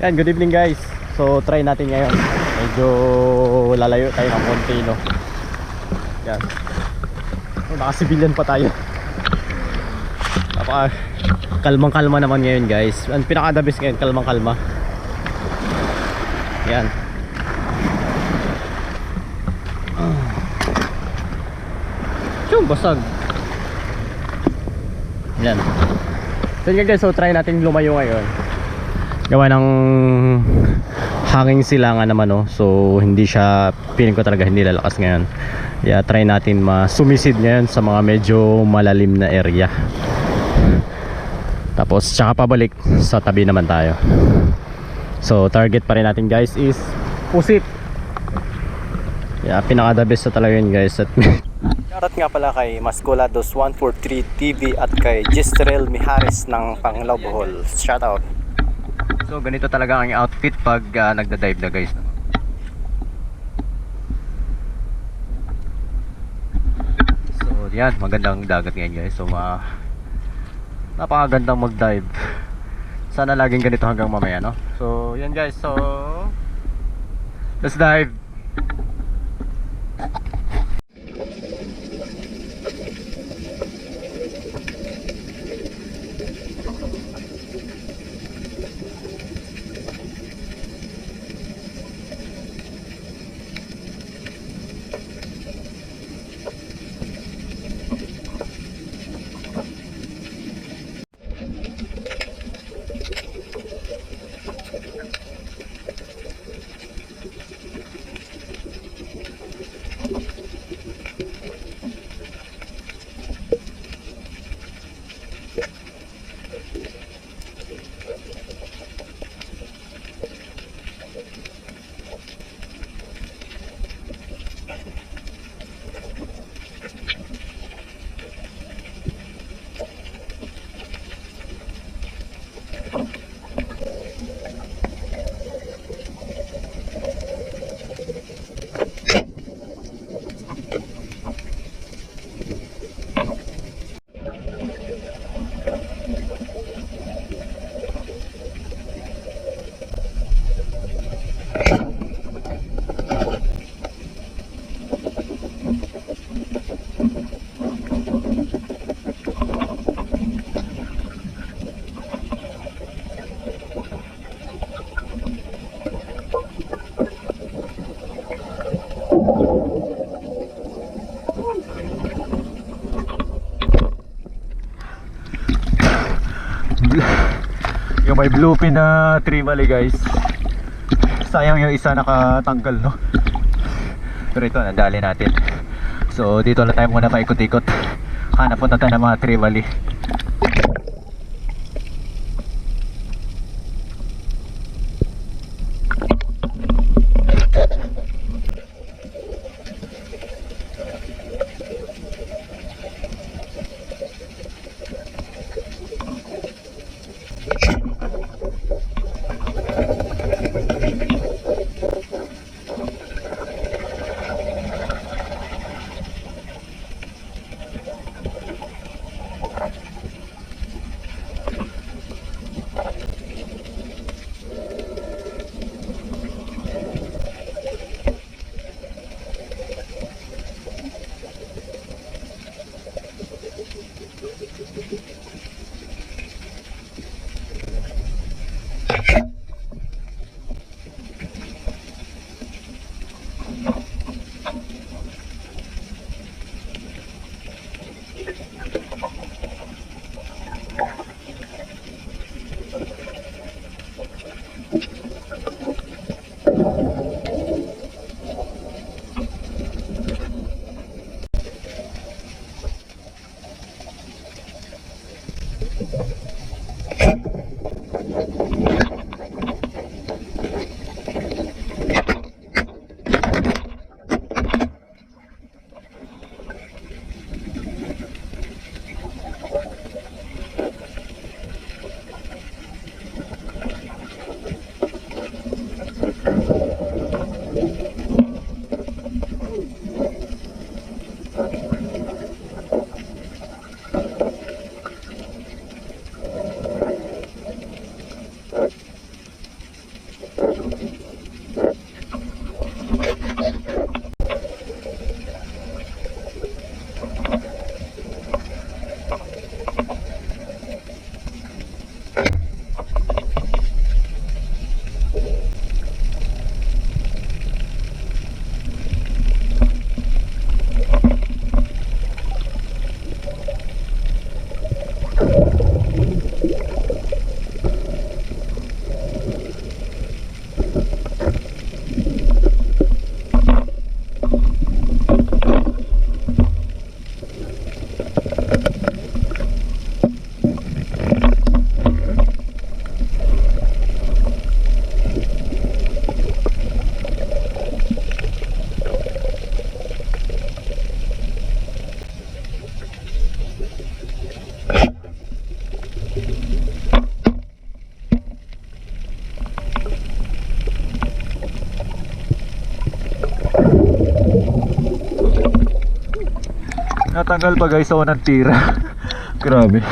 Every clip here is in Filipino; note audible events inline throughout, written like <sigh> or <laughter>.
Yan, good evening guys. So try natin ngayon. Medyo lalayo tayo ng konti no. Yan. Oh, naka-civilian pa tayo. Napaka kalmang kalma naman ngayon guys. Ang pinaka the best ngayon, kalmang kalma. Yan. Yung basag. Yan. So guys, so try natin lumayo ngayon. Gawa ng hanging silangan naman no. So hindi siya feeling ko talaga hindi lalakas ngayon. Yeah, try natin masumisid ngayon sa mga medyo malalim na area. Tapos tsaka pabalik sa tabi naman tayo. So target pa rin natin guys is pusit. Yeah, pinaka the best na talaga yun guys. At <laughs> Shoutout nga pala kay Mascolados 143 TV at kay Gistrel Mihares ng Panglao Bohol. Shoutout. So ganito talaga ang outfit pag uh, nagda-dive na guys. So yan, magandang dagat ngayon guys. So ma napakagandang mag-dive. Sana laging ganito hanggang mamaya no. So yan guys. So let's dive. yung may bluepin na trevally guys. Sayang yung isa nakatanggal no? Pero ito nadali natin. So dito lang tayo muna paikot-ikot. Hanap punta tayo ng mga trevally Natanggal pa guys ako ng tira. <laughs> Grabe.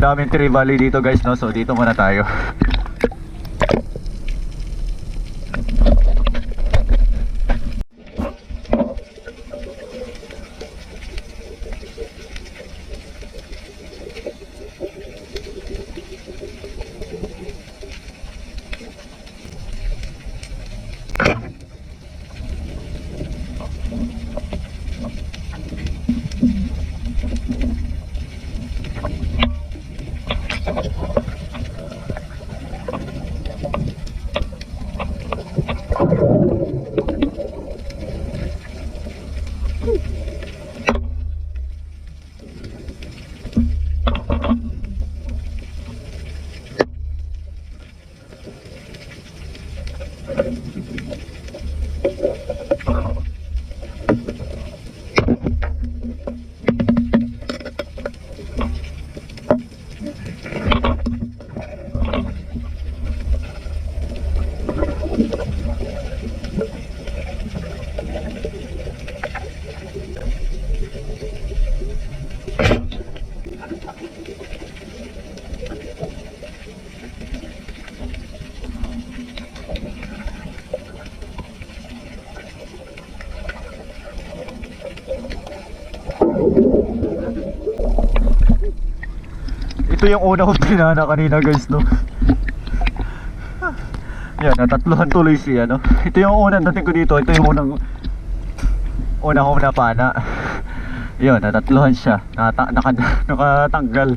Daming tree valley dito guys no. So dito muna tayo. <laughs> Ito yung una kong tinana kanina guys no. Yan, natatluhan tuloy siya no. Ito yung unang dating ko dito. Ito yung unang una kong napana. Yun, natatluhan siya. Naka, naka, <laughs> nakatanggal.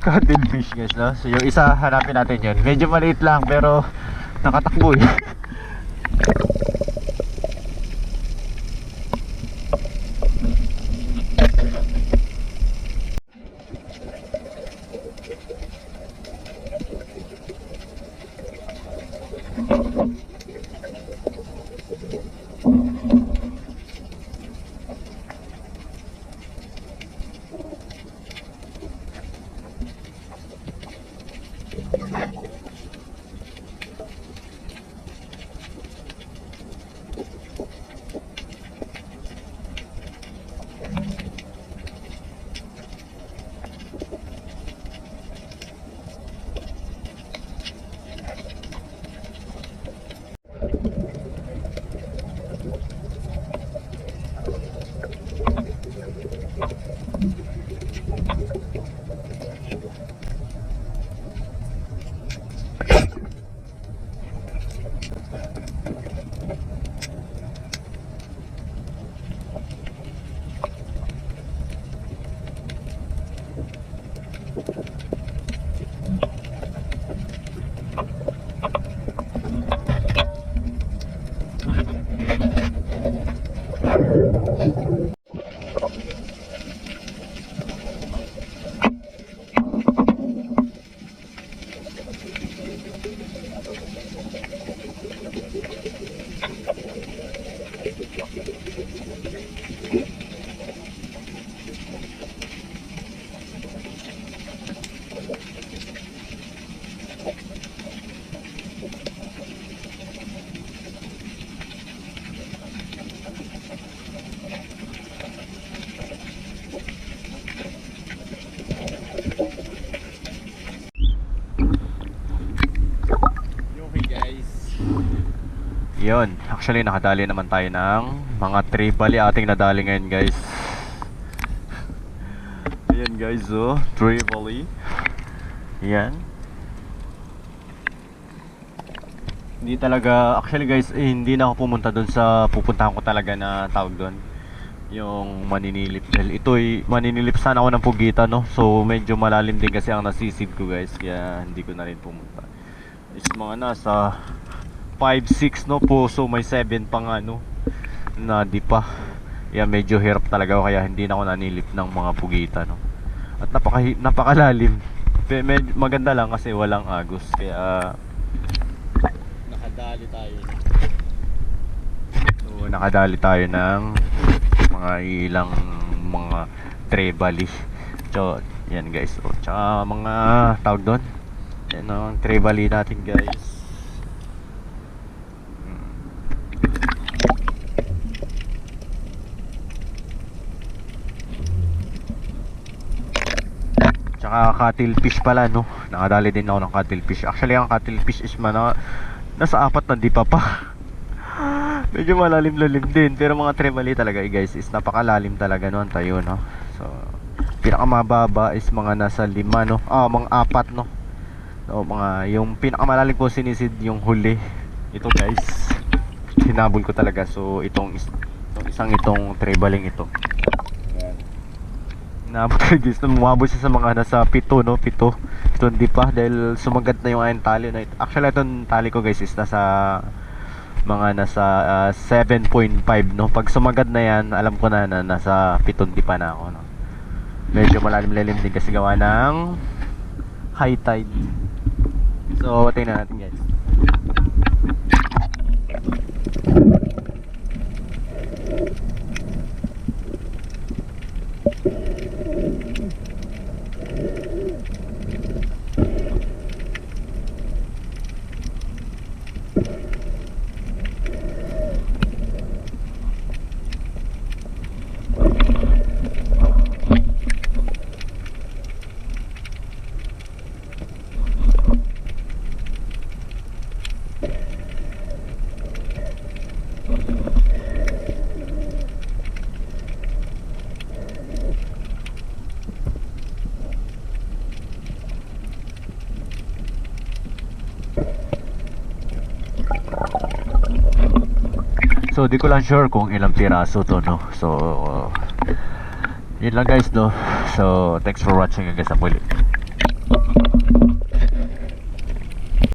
Cuttle fish guys no. So yung isa hanapin natin yun. Medyo maliit lang pero nakatakbo eh. <laughs> Yun, actually nakadali naman tayo ng mga tribal ating nadali ngayon guys. Ayan guys, oh, tribal Yan. Hindi talaga, actually guys, eh, hindi na ako pumunta doon sa pupuntahan ko talaga na tawag doon. Yung maninilip. Dahil ito'y maninilip sana ako ng Pugita, no? So, medyo malalim din kasi ang nasisid ko guys. Kaya hindi ko na rin pumunta. Is mga nasa 5-6 no? Puso may 7 pa nga no? Na di pa. Yan medyo hirap talaga ako kaya hindi na ako nanilip ng mga pugita no? At napaka napakalalim. Pe- med- maganda lang kasi walang agos. Kaya Nakadali tayo. so, nakadali tayo ng mga ilang mga trebali. So yan guys. O tsaka mga tawag doon. Yan ang trebali natin guys Tsaka cuttlefish pala no. Nakadali din ako ng cuttlefish. Actually ang cuttlefish is mana nasa apat na di pa pa. <laughs> Medyo malalim-lalim din pero mga tremali talaga eh, guys is napakalalim talaga no ang tayo no. So pinakamababa is mga nasa lima no. Ah, mga apat no. So mga yung pinakamalalim ko sinisid yung huli. Ito guys. Hinabol ko talaga. So itong, itong isang itong trebaling ito. Ayan. Inabot ko guys, umabot siya sa mga nasa pito no, pito. Pito hindi pa dahil sumagat na yung ayong tali na ito. Actually itong tali ko guys is nasa mga nasa ah, 7.5 no. Pag sumagat na yan, alam ko na na nasa pito hindi pa na ako no. Medyo malalim-lalim din kasi gawa ng high tide. So, tingnan natin guys. So, di ko lang sure kung ilang piraso to, no? So, yun lang guys, no? So, thanks for watching hanggang sa muli.